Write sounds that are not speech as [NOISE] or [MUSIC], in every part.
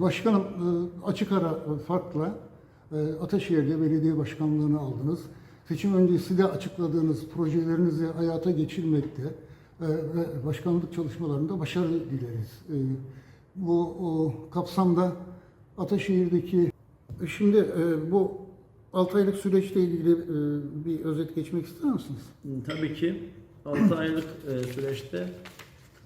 Başkanım e, açık ara e, farkla e, Ataşehir'de belediye başkanlığını aldınız. Seçim öncesi de açıkladığınız projelerinizi hayata geçirmekte ve başkanlık çalışmalarında başarı dileriz. Bu kapsamda Ataşehir'deki şimdi bu 6 aylık süreçle ilgili bir özet geçmek ister misiniz? Tabii ki 6 aylık süreçte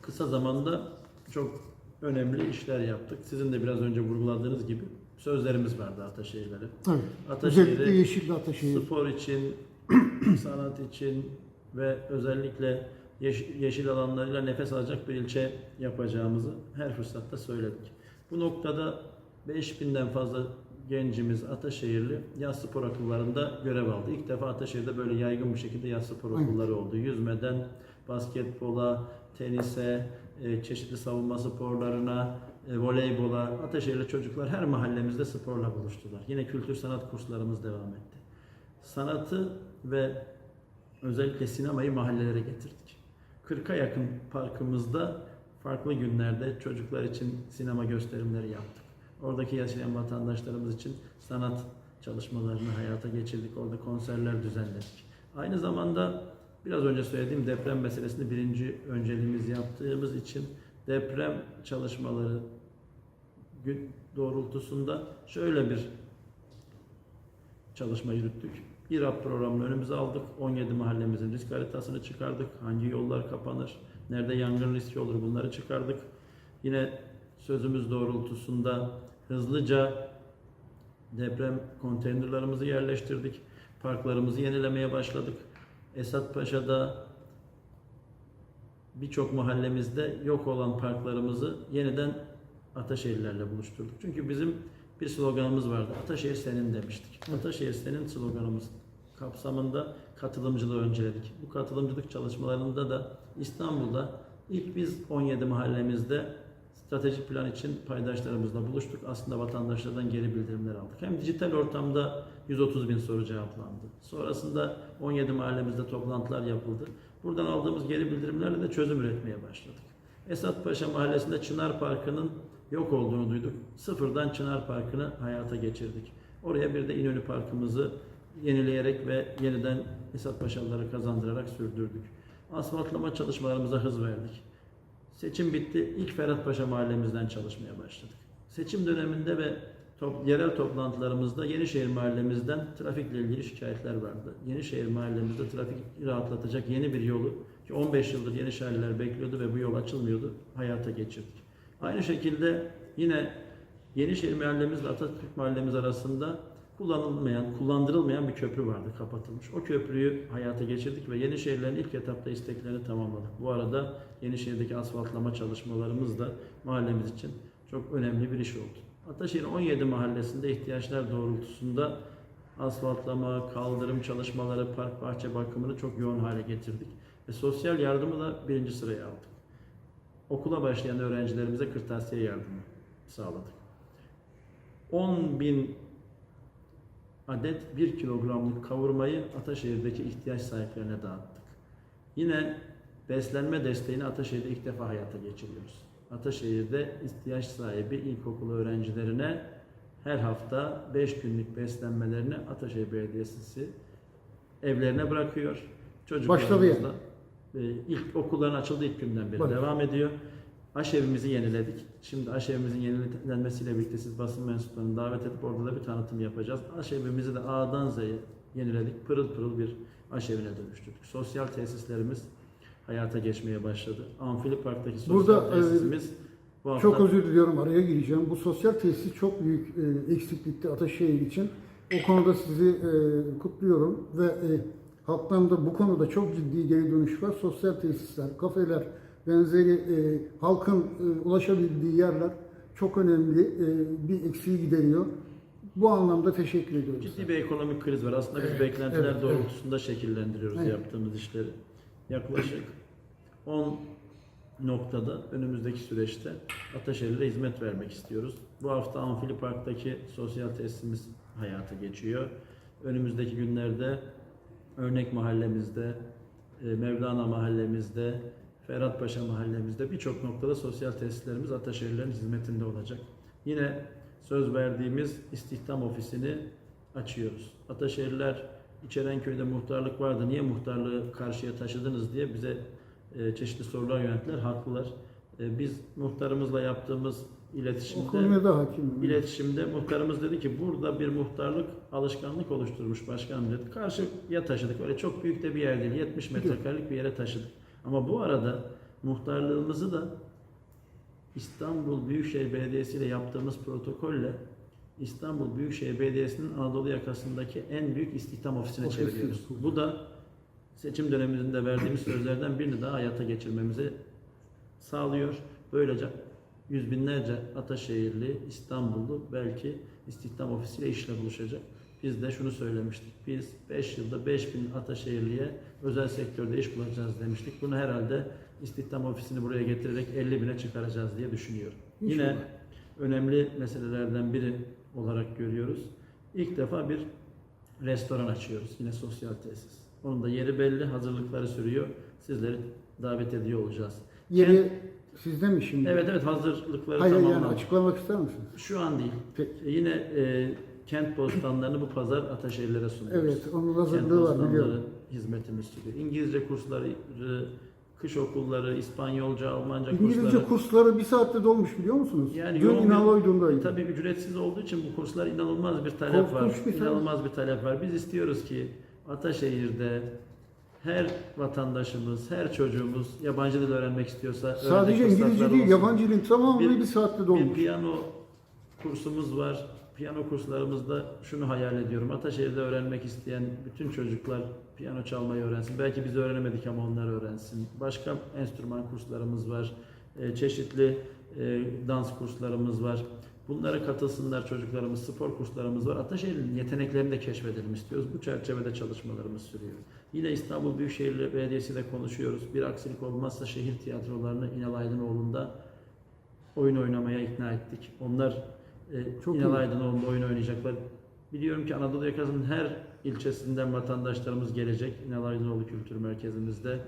kısa zamanda çok önemli işler yaptık. Sizin de biraz önce vurguladığınız gibi sözlerimiz vardı Ataşehirlere. Evet. Özellikle Yeşilli Ataşehir. spor için, [CLEARS THROAT] sanat için ve özellikle yeş- yeşil alanlarıyla nefes alacak bir ilçe yapacağımızı her fırsatta söyledik. Bu noktada 5000'den fazla gencimiz Ataşehirli yaz spor okullarında görev aldı. İlk defa Ataşehir'de böyle yaygın bir şekilde yaz spor okulları oldu. Yüzmeden basketbola, tenise, çeşitli savunma sporlarına, e, voleybola, Ataşehirli çocuklar her mahallemizde sporla buluştular. Yine kültür sanat kurslarımız devam etti. Sanatı ve özellikle sinemayı mahallelere getirdik. 40'a yakın parkımızda farklı günlerde çocuklar için sinema gösterimleri yaptık. Oradaki yaşayan vatandaşlarımız için sanat çalışmalarını hayata geçirdik. Orada konserler düzenledik. Aynı zamanda biraz önce söylediğim deprem meselesini birinci önceliğimiz yaptığımız için deprem çalışmaları doğrultusunda şöyle bir çalışma yürüttük. İRAP programını önümüze aldık. 17 mahallemizin risk haritasını çıkardık. Hangi yollar kapanır, nerede yangın riski olur bunları çıkardık. Yine sözümüz doğrultusunda hızlıca deprem konteynerlarımızı yerleştirdik. Parklarımızı yenilemeye başladık. Esat Paşa'da birçok mahallemizde yok olan parklarımızı yeniden Ataşehirlerle buluşturduk. Çünkü bizim bir sloganımız vardı. Ataşehir senin demiştik. Ataşehir senin sloganımız kapsamında katılımcılığı önceledik. Bu katılımcılık çalışmalarında da İstanbul'da ilk biz 17 mahallemizde stratejik plan için paydaşlarımızla buluştuk. Aslında vatandaşlardan geri bildirimler aldık. Hem dijital ortamda 130 bin soru cevaplandı. Sonrasında 17 mahallemizde toplantılar yapıldı. Buradan aldığımız geri bildirimlerle de çözüm üretmeye başladık. Esat Paşa Mahallesi'nde Çınar Parkı'nın yok olduğunu duyduk. Sıfırdan Çınar Parkı'nı hayata geçirdik. Oraya bir de İnönü Parkımızı yenileyerek ve yeniden Esat Paşalıları kazandırarak sürdürdük. Asfaltlama çalışmalarımıza hız verdik. Seçim bitti. İlk Ferhat Paşa mahallemizden çalışmaya başladık. Seçim döneminde ve top, yerel toplantılarımızda Yenişehir mahallemizden trafikle ilgili şikayetler vardı. Yenişehir mahallemizde trafik rahatlatacak yeni bir yolu ki 15 yıldır Yenişehirliler bekliyordu ve bu yol açılmıyordu. Hayata geçirdik. Aynı şekilde yine Yenişehir mahallemizle Atatürk mahallemiz arasında kullanılmayan, kullandırılmayan bir köprü vardı kapatılmış. O köprüyü hayata geçirdik ve Yenişehirlerin ilk etapta isteklerini tamamladık. Bu arada Yenişehir'deki asfaltlama çalışmalarımız da mahallemiz için çok önemli bir iş oldu. Ataşehir'in 17 mahallesinde ihtiyaçlar doğrultusunda asfaltlama, kaldırım çalışmaları, park bahçe bakımını çok yoğun hale getirdik. Ve sosyal yardımı da birinci sıraya aldık. Okula başlayan öğrencilerimize kırtasiye yardımı sağladık. 10 bin adet 1 kilogramlık kavurmayı Ataşehir'deki ihtiyaç sahiplerine dağıttık. Yine beslenme desteğini Ataşehir'de ilk defa hayata geçiriyoruz. Ataşehir'de ihtiyaç sahibi ilkokul öğrencilerine her hafta 5 günlük beslenmelerini Ataşehir Belediyesi evlerine bırakıyor. Başladı yani. Çocuklarımızla e, ilk okulların açıldığı ilk günden beri Bak. devam ediyor. Aşevimizi yeniledik. Şimdi aşevimizin yenilenmesiyle birlikte siz basın mensuplarını davet edip orada da bir tanıtım yapacağız. Aşevimizi de A'dan Z'ye yeniledik. Pırıl pırıl bir aşevine dönüştürdük. Sosyal tesislerimiz hayata geçmeye başladı. Amfili Park'taki sosyal Burada, e, tesisimiz bu hafta Çok özür diliyorum araya gireceğim. Bu sosyal tesis çok büyük e, eksiklikti Ataşehir için. O konuda sizi e, kutluyorum ve e, halktan da bu konuda çok ciddi geri dönüş var. Sosyal tesisler, kafeler, benzeri e, halkın e, ulaşabildiği yerler çok önemli e, bir eksiği gideriyor. Bu anlamda teşekkür ediyoruz. ciddi bir ekonomik kriz var. Aslında biz Evet, beklentiler evet, evet. doğrultusunda şekillendiriyoruz Evet. yaptığımız işleri. Yaklaşık 10 noktada önümüzdeki süreçte Ataşehir'e hizmet vermek istiyoruz. Bu hafta Amfili Park'taki sosyal tesisimiz hayata geçiyor. Önümüzdeki günlerde Örnek Mahallemizde, e, Mevlana Mahallemizde, Ferhat Paşa Mahallemizde birçok noktada sosyal tesislerimiz Ataşehirlerin hizmetinde olacak. Yine söz verdiğimiz istihdam ofisini açıyoruz. Ataşehirler İçerenköy'de muhtarlık vardı. Niye muhtarlığı karşıya taşıdınız diye bize e, çeşitli sorular yönelttiler. Haklılar. E, biz muhtarımızla yaptığımız iletişimde da hakimim. İletişimde muhtarımız dedi ki burada bir muhtarlık alışkanlık oluşturmuş başkanım dedi. Karşıya taşıdık. Öyle çok büyük de bir yer değil. 70 metrekarelik bir yere taşıdık. Ama bu arada muhtarlığımızı da İstanbul Büyükşehir Belediyesi ile yaptığımız protokolle İstanbul Büyükşehir Belediyesi'nin Anadolu yakasındaki en büyük istihdam ofisine Ofisi. çeviriyoruz. Bu da seçim döneminde verdiğimiz sözlerden birini daha hayata geçirmemizi sağlıyor. Böylece yüz binlerce Ataşehirli, İstanbullu belki istihdam ofisiyle işle buluşacak. Biz de şunu söylemiştik. Biz 5 yılda 5000 Ataşehirliye özel sektörde iş bulacağız demiştik. Bunu herhalde istihdam ofisini buraya getirerek 50 bine çıkaracağız diye düşünüyorum. Yine İnşallah. önemli meselelerden biri olarak görüyoruz. İlk defa bir restoran açıyoruz. Yine sosyal tesis. Onun da yeri belli, hazırlıkları sürüyor. Sizleri davet ediyor olacağız. Yeri sizde mi şimdi? Evet evet hazırlıkları Hayır yani tamamlandı. açıklamak ister misiniz? Şu an değil. Peki. Yine e, kent bostanlarını bu pazar Ataşehirlere sunuyoruz. Evet, onun hazırlığı var biliyorum. hizmetimiz sürüyor. İngilizce kursları, kış okulları, İspanyolca, Almanca İngilizce kursları. kursları bir saatte dolmuş biliyor musunuz? Yani Dün yoğun bir- İnal Oydun'daydım. Tabii ücretsiz olduğu için bu kurslar inanılmaz bir talep var. Korkunç bir talep. İnanılmaz bir talep var. Biz istiyoruz ki Ataşehir'de her vatandaşımız, her çocuğumuz yabancı dil öğrenmek istiyorsa Sadece İngilizce değil, olsun. yabancı dilin tamamı Bir- bir, saatte Bir dolmuş. piyano kursumuz var. Piyano kurslarımızda şunu hayal ediyorum. Ataşehir'de öğrenmek isteyen bütün çocuklar piyano çalmayı öğrensin. Belki biz öğrenemedik ama onlar öğrensin. Başka enstrüman kurslarımız var. Ee, çeşitli e, dans kurslarımız var. Bunlara katılsınlar çocuklarımız, spor kurslarımız var. Ataşehir'in yeteneklerini de keşfedelim istiyoruz. Bu çerçevede çalışmalarımız sürüyor. Yine İstanbul Büyükşehir Belediyesi ile konuşuyoruz. Bir aksilik olmazsa şehir tiyatrolarını İnal Aydınoğlu'nda oyun oynamaya ikna ettik. Onlar e, Çok İnal. Aydınoğlu'nda oyun oynayacaklar. Biliyorum ki Anadolu yakasının her ilçesinden vatandaşlarımız gelecek. İnal Aydınoğlu Kültür Merkezimizde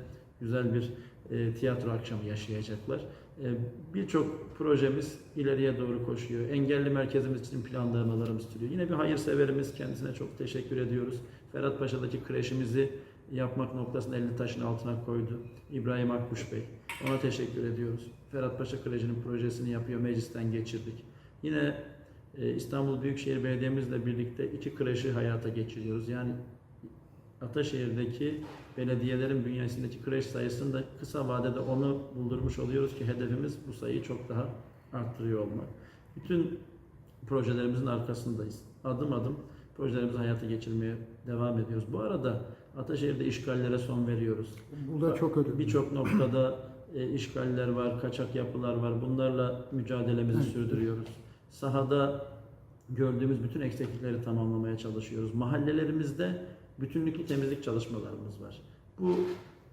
güzel bir e, tiyatro akşamı yaşayacaklar. E, Birçok projemiz ileriye doğru koşuyor. Engelli merkezimiz için planlamalarımız sürüyor. Yine bir hayırseverimiz kendisine çok teşekkür ediyoruz. Ferhat Paşa'daki kreşimizi yapmak noktasında elini taşın altına koydu. İbrahim Akkuş Bey. Ona teşekkür ediyoruz. Ferhat Paşa Kreşi'nin projesini yapıyor. Meclisten geçirdik. Yine İstanbul Büyükşehir Belediye'mizle birlikte iki kreşi hayata geçiriyoruz. Yani Ataşehir'deki belediyelerin bünyesindeki kreş sayısını da kısa vadede onu buldurmuş oluyoruz ki hedefimiz bu sayıyı çok daha arttırıyor olmak. Bütün projelerimizin arkasındayız. Adım adım projelerimizi hayata geçirmeye devam ediyoruz. Bu arada Ataşehir'de işgallere son veriyoruz. Bu da çok önemli. Birçok noktada e, işgaller var, kaçak yapılar var. Bunlarla mücadelemizi Evet. sürdürüyoruz. Sahada gördüğümüz bütün eksiklikleri tamamlamaya çalışıyoruz. Mahallelerimizde bütünlüklü temizlik çalışmalarımız var. Bu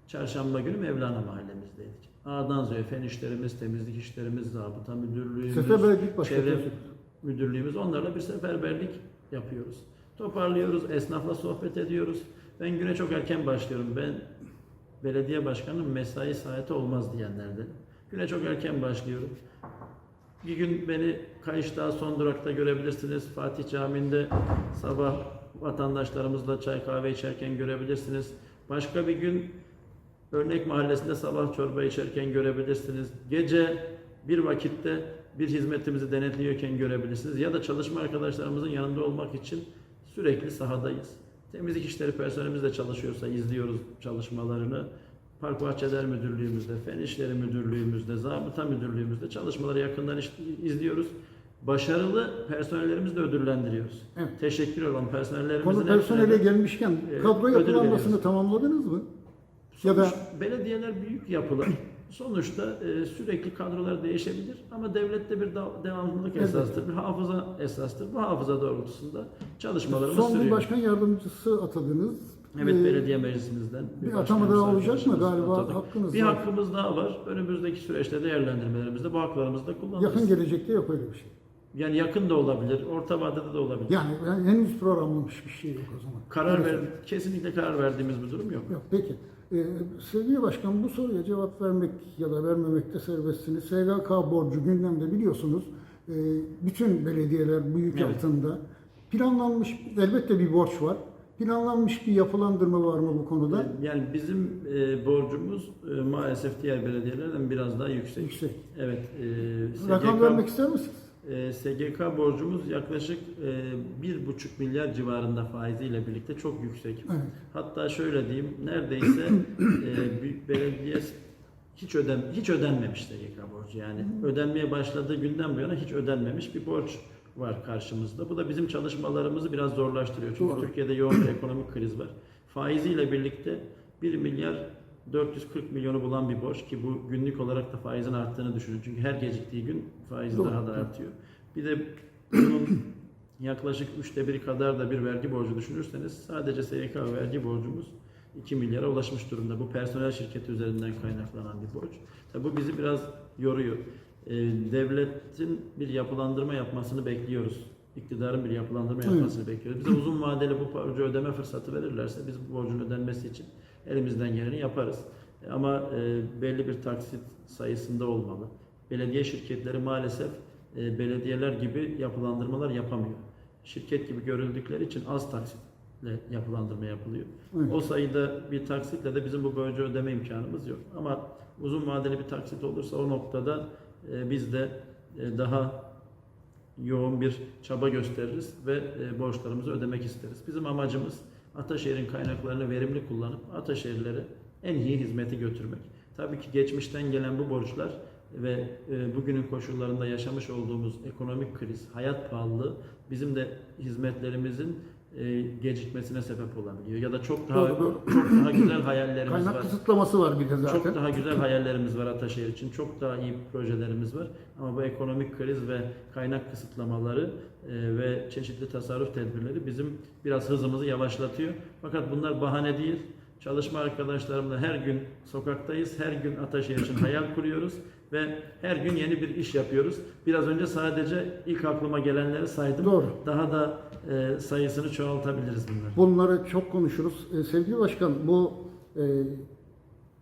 çarşamba günü Mevlana mahallemizdeydik. A'dan Z'ye fen işlerimiz, temizlik işlerimiz, zabıta müdürlüğümüz, Seferberlik çevre başlatıyorsunuz. müdürlüğümüz onlarla bir seferberlik yapıyoruz. Toparlıyoruz, esnafla sohbet ediyoruz. Ben güne çok erken başlıyorum. Ben belediye başkanım mesai saati olmaz diyenlerden. Güne çok erken başlıyorum. Bir gün beni Kayışdağ son durakta görebilirsiniz. Fatih Camii'nde sabah vatandaşlarımızla çay kahve içerken görebilirsiniz. Başka bir gün Örnek Mahallesi'nde sabah çorba içerken görebilirsiniz. Gece bir vakitte bir hizmetimizi denetliyorken görebilirsiniz. Ya da çalışma arkadaşlarımızın yanında olmak için sürekli sahadayız. Temizlik işleri personelimiz de çalışıyorsa izliyoruz çalışmalarını. Park Bahçeler Müdürlüğümüzde, Fen İşleri Müdürlüğümüzde, Zabıta Müdürlüğümüzde çalışmaları yakından izliyoruz. Başarılı personellerimizi de ödüllendiriyoruz. Evet. Teşekkür olan personellerimizin Konu personele gelmişken e, kadro ödül yapılanmasını tamamladınız mı? Ya da- Sonuç- belediyeler büyük yapılar. Sonuçta e, sürekli kadrolar değişebilir ama devlette bir devamlılık Evet. esastır, bir hafıza esastır. Bu hafıza doğrultusunda çalışmalarımız Son sürüyor. başkan yardımcısı atadınız. Evet Ee, belediye meclisimizden bir başkanımız, atama daha olacak mı? Galiba atadık. hakkınız Bir var. hakkımız daha var. Önümüzdeki süreçte değerlendirmelerimizde bu haklarımızı da kullanırız. Yakın gelecekte yok öyle bir şey. Yani yakın da olabilir, orta vadede de olabilir. Yani, yani henüz programlanmış bir şey yok o zaman. Karar Öyle ver, söyleyeyim. kesinlikle karar verdiğimiz bir durum yok. Yok peki. Ee, sevgili başkan bu soruya cevap vermek ya da vermemekte serbestsiniz. SGK borcu gündemde biliyorsunuz. e, bütün belediyeler bu yük Evet. altında. Planlanmış elbette bir borç var. Planlanmış bir yapılandırma var mı bu konuda? Yani bizim e, borcumuz e, maalesef diğer belediyelerden biraz daha yüksek. Yüksek. Evet. E, Rakam SGK vermek ister misiniz? e, SGK borcumuz yaklaşık e, 1,5 milyar civarında faiziyle birlikte çok yüksek. Evet. Hatta şöyle diyeyim, neredeyse e, büyük belediye hiç öden hiç ödenmemiş SGK borcu. Yani ödenmeye başladığı günden bu yana hiç ödenmemiş bir borç var karşımızda. Bu da bizim çalışmalarımızı biraz zorlaştırıyor. Çünkü Doğru. Türkiye'de yoğun bir ekonomik kriz var. Faiziyle birlikte 1 milyar 440 milyonu bulan bir borç ki bu günlük olarak da faizin arttığını düşünün. Çünkü her geciktiği gün faiz Doğru. daha da artıyor. Bir de bunun yaklaşık üçte biri kadar da bir vergi borcu düşünürseniz sadece SGK vergi borcumuz 2 milyara ulaşmış durumda. Bu personel şirketi üzerinden kaynaklanan bir borç. Tabi bu bizi biraz yoruyor. Ee, devletin bir yapılandırma yapmasını bekliyoruz. İktidarın bir yapılandırma yapmasını bekliyoruz. Bize uzun vadeli bu borcu ödeme fırsatı verirlerse biz bu borcun ödenmesi için elimizden geleni yaparız. E, Ama e, belli bir taksit sayısında olmalı. Belediye şirketleri maalesef e, belediyeler gibi yapılandırmalar yapamıyor. Şirket gibi görüldükleri için az taksitle yapılandırma yapılıyor. Evet. O sayıda bir taksitle de bizim bu borcu ödeme imkanımız yok. Ama uzun vadeli bir taksit olursa o noktada biz de e, daha yoğun bir çaba gösteririz ve e, borçlarımızı ödemek isteriz. Bizim amacımız Ataşehir'in kaynaklarını verimli kullanıp Ataşehirlere en iyi hizmeti götürmek. Tabii ki geçmişten gelen bu borçlar ve e, bugünün koşullarında yaşamış olduğumuz ekonomik kriz, hayat pahalılığı bizim de hizmetlerimizin e, gecikmesine sebep olabiliyor. Ya da çok daha Doğru, çok daha güzel hayallerimiz Kaynak var. kısıtlaması var bir de zaten. Çok daha güzel hayallerimiz var Ataşehir için. Çok daha iyi projelerimiz var. Ama bu ekonomik kriz ve kaynak kısıtlamaları e, ve çeşitli tasarruf tedbirleri bizim biraz hızımızı yavaşlatıyor. Fakat bunlar bahane değil. Çalışma arkadaşlarımla her gün sokaktayız. Her gün Ataşehir için hayal kuruyoruz ve her gün yeni bir iş yapıyoruz. Biraz önce sadece ilk aklıma gelenleri saydım. Doğru. Daha da e, sayısını çoğaltabiliriz bunlar. Bunları çok konuşuruz. Ee, sevgili Başkan bu e,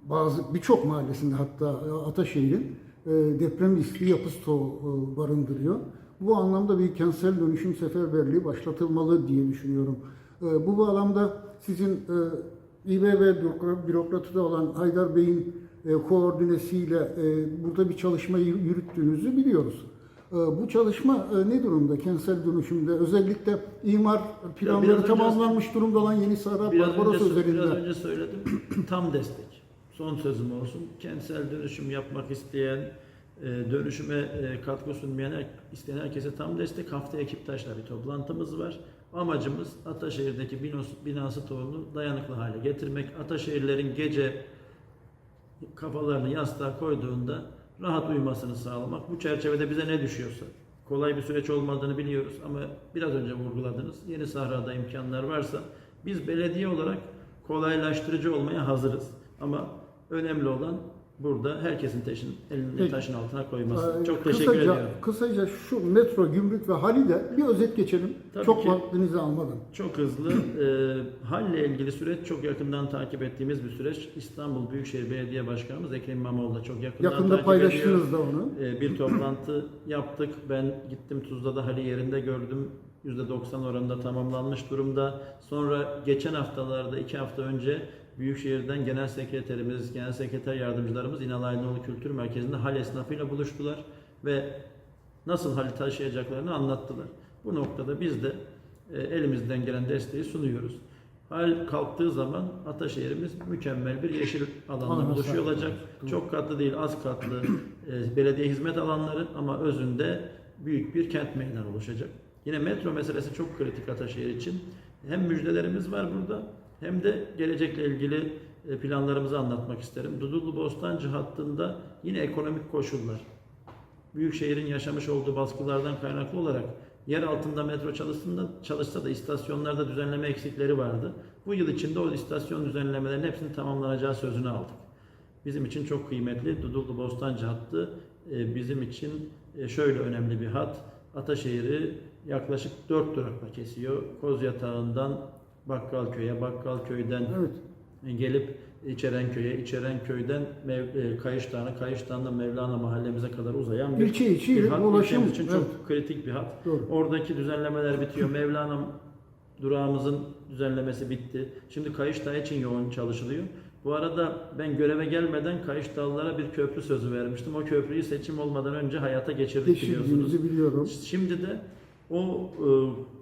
bazı birçok mahallesinde hatta e, Ataşehir'in e, deprem riskli yapı stoğu e, barındırıyor. Bu anlamda bir kentsel dönüşüm seferberliği başlatılmalı diye düşünüyorum. E, bu bağlamda sizin e, İBB bürokra- bürokratı da olan Haydar Bey'in e, koordinesiyle e, burada bir çalışmayı yürüttüğünüzü biliyoruz. E, Bu çalışma e, ne durumda kentsel dönüşümde? Özellikle imar planları biraz önce- tamamlanmış durumda olan Yeni Biraz Barbaros önce, üzerinde. biraz önce söyledim. [CLEARS THROAT] Tam destek. Son sözüm olsun. Kentsel dönüşüm yapmak isteyen, e, dönüşüme e, katkı sunmayan, isteyen herkese tam destek. Haftaya Ekiptaş'la bir toplantımız var. Amacımız Ataşehir'deki binası, tohumunu dayanıklı hale getirmek. Ataşehirlerin gece kafalarını yastığa koyduğunda rahat uyumasını sağlamak. Bu çerçevede bize ne düşüyorsa kolay bir süreç olmadığını biliyoruz ama biraz önce vurguladınız. Yeni sahrada imkanlar varsa biz belediye olarak kolaylaştırıcı olmaya hazırız. Ama önemli olan burada herkesin taşın, elini Peki. taşın altına koyması. Ee, Çok teşekkür kısaca, ediyorum. Kısaca şu metro, gümrük ve Hali'de bir özet geçelim. Tabii çok ki. vaktinizi almadan. Çok hızlı. E, halle ilgili süreç çok yakından takip ettiğimiz bir süreç. İstanbul Büyükşehir Belediye Başkanımız Ekrem İmamoğlu da çok yakından Yakında takip ediyor. paylaştınız da onu. Ee, bir toplantı yaptık. Ben gittim Tuzla'da hali yerinde gördüm. %90 oranında tamamlanmış durumda. Sonra geçen haftalarda, iki hafta önce Büyükşehir'den Genel Sekreterimiz, Genel Sekreter Yardımcılarımız İnal Aydınoğlu Kültür Merkezi'nde hal esnafıyla buluştular ve nasıl hali taşıyacaklarını anlattılar. Bu noktada biz de e, elimizden gelen desteği sunuyoruz. Hal kalktığı zaman Ataşehir'imiz mükemmel bir yeşil alanla olacak. olacak. Çok katlı değil, az katlı e, belediye hizmet alanları ama özünde büyük bir kent meydanı oluşacak. Yine metro meselesi çok kritik Ataşehir için. Hem müjdelerimiz var burada hem de gelecekle ilgili e, planlarımızı anlatmak isterim. Dudullu Bostancı hattında yine ekonomik koşullar, Büyükşehir'in yaşamış olduğu baskılardan kaynaklı olarak yer altında metro çalışsında, çalışsa da istasyonlarda düzenleme eksikleri vardı. Bu yıl içinde o istasyon düzenlemelerinin hepsinin tamamlanacağı sözünü aldık. Bizim için çok kıymetli Dudullu Bostancı hattı e, bizim için e, şöyle önemli bir hat. Ataşehir'i yaklaşık 4 durakla kesiyor. Kozyatağı'ndan Bakkalköy'e, Bakkalköy'den Evet. gelip İçerenköy'e, İçerenköy'den Mev, e, Kayış Dağı'na, Kayış Dağı'ndan Mevlana mahallemize kadar uzayan bir, İlçe içi bir hat. ulaşım. İlçemiz için Evet. çok kritik bir hat. Doğru. Oradaki düzenlemeler bitiyor. Mevlana durağımızın düzenlemesi bitti. Şimdi Kayış Dağı için yoğun çalışılıyor. Bu arada ben göreve gelmeden Kayış Dağlılara bir köprü sözü vermiştim. O köprüyü seçim olmadan önce hayata geçirdik biliyorsunuz. Biliyorum. Şimdi de o e,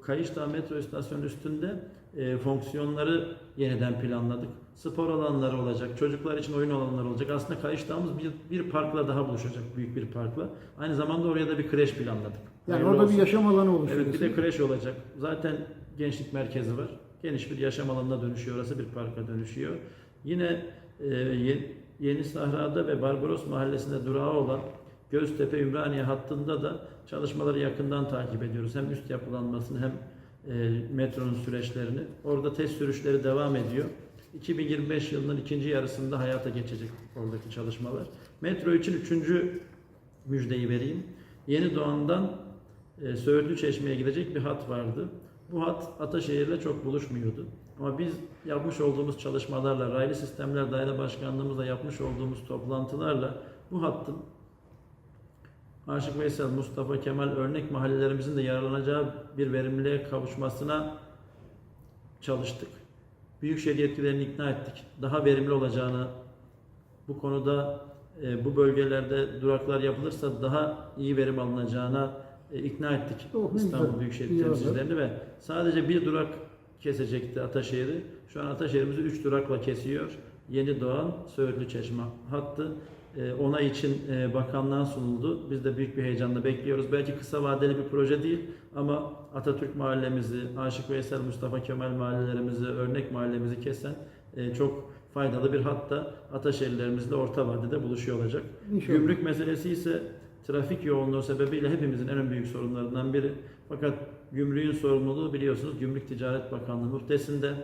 Kayış Dağı metro istasyonu üstünde e, fonksiyonları yeniden planladık. Spor alanları olacak, çocuklar için oyun alanları olacak. Aslında Kayış Dağımız bir, bir parkla daha buluşacak, büyük bir parkla. Aynı zamanda oraya da bir kreş planladık. Yani Hayırlı orada olsun. bir yaşam alanı oluşuyor. Evet bir de kreş olacak. Zaten gençlik merkezi var. Geniş bir yaşam alanına dönüşüyor. Orası bir parka dönüşüyor. Yine e, Ye- Yeni Sahra'da ve Barbaros Mahallesi'nde durağı olan Göztepe Ümraniye hattında da çalışmaları yakından takip ediyoruz. Hem üst yapılanmasını hem e, metronun süreçlerini. Orada test sürüşleri devam ediyor. 2025 yılının ikinci yarısında hayata geçecek oradaki çalışmalar. Metro için üçüncü müjdeyi vereyim. Yeni Doğan'dan e, Söğütlü Çeşme'ye gidecek bir hat vardı. Bu hat Ataşehir'le çok buluşmuyordu. Ama biz yapmış olduğumuz çalışmalarla, Raylı Sistemler Daire Başkanlığımızla yapmış olduğumuz toplantılarla bu hattın Aşık Veysel, Mustafa Kemal örnek mahallelerimizin de yararlanacağı bir verimliliğe kavuşmasına çalıştık. Büyükşehir yetkililerini ikna ettik. Daha verimli olacağını, bu konuda e, bu bölgelerde duraklar yapılırsa daha iyi verim alınacağına e, ikna ettik Oh, İstanbul güzel. Büyükşehir İyi temsilcilerini ve sadece bir durak kesecekti Ataşehir'i. Şu an Ataşehir'imizi 3 durakla kesiyor. Yeni Doğan, Söğütlü Çeşme hattı onay için e, bakanlığa sunuldu. Biz de büyük bir heyecanla bekliyoruz. Belki kısa vadeli bir proje değil ama Atatürk mahallemizi, Aşık Veysel, Mustafa Kemal mahallelerimizi, örnek mahallemizi kesen e, çok faydalı bir hatta Ataşehirlerimizle orta vadede buluşuyor olacak. İnşallah. Gümrük meselesi ise trafik yoğunluğu sebebiyle hepimizin en büyük sorunlarından biri. Fakat gümrüğün sorumluluğu biliyorsunuz Gümrük Ticaret Bakanlığı muhtesinde.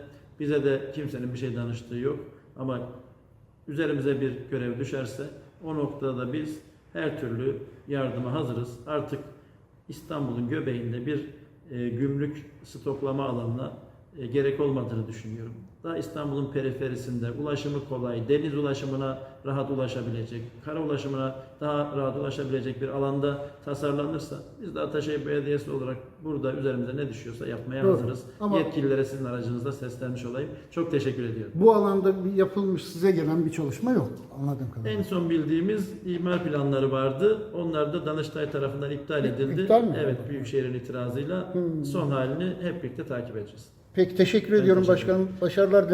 Bize de kimsenin bir şey danıştığı yok. Ama üzerimize bir görev düşerse o noktada da biz her türlü yardıma hazırız. Artık İstanbul'un göbeğinde bir e, gümrük stoklama alanına e, gerek olmadığını düşünüyorum. Daha İstanbul'un periferisinde ulaşımı kolay, deniz ulaşımına rahat ulaşabilecek, kara ulaşımına daha rahat ulaşabilecek bir alanda tasarlanırsa biz de Ataşehir Belediyesi olarak burada üzerimize ne düşüyorsa yapmaya Doğru. hazırız. Ama- Yetkililere sizin aracınızda seslenmiş olayım. Çok teşekkür ediyorum. Bu alanda bir yapılmış size gelen bir çalışma yok anladığım kadarıyla. En son bildiğimiz imar planları vardı. Onlar da Danıştay tarafından iptal edildi. İptal mi? Evet, Büyükşehir'in itirazıyla Hmm. son halini hep birlikte takip edeceğiz. Peki teşekkür Ben ediyorum teşekkür başkanım. Başarılar